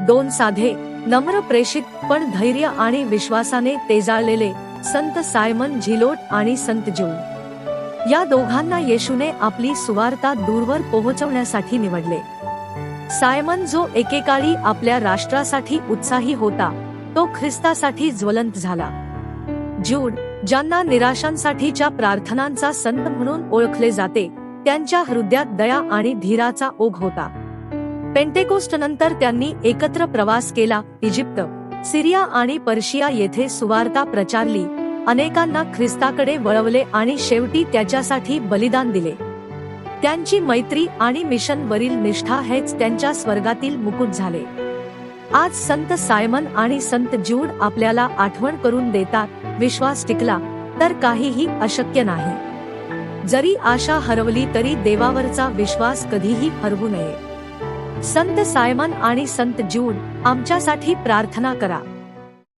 दोन साधे नम्र प्रेषित पण धैर्य आणि विश्वासाने तेजाळलेले संत सायमन झिलोट आणि संत जून या दोघांना येशूने आपली सुवार्ता दूरवर पोहोचवण्यासाठी निवडले. सायमन जो एकेकाळी आपल्या राष्ट्रासाठी उत्साही होता तो ख्रिस्तासाठी ज्वलंत झाला. जूड ज्यांना निराशांसाठीच्या प्रार्थनांचा संत म्हणून ओळखले जाते त्यांच्या हृदयात दया आणि धीराचा ओघ होता. पेंटेकोस्ट नंतर त्यांनी एकत्र प्रवास केला इजिप्त सिरिया आणि पर्शिया येथे सुवार्ता प्रचारली. अनेकांना ख्रिस्ताकडे वळवले आणि शेवटी त्याच्यासाठी बलिदान दिले. त्यांची मैत्री आणि मिशन वरील निष्ठा हेच त्यांच्या स्वर्गातील मुकुट झाले. आज संत सायमन आणि संत जूड आपल्याला आठवण करून देतात विश्वास टिकला तर काहीही अशक्य नाही. जरी आशा हरवली तरी देवावरचा विश्वास कधीही हरवू नये. संत सायमन आणि संत जून आमच्यासाठी प्रार्थना करा.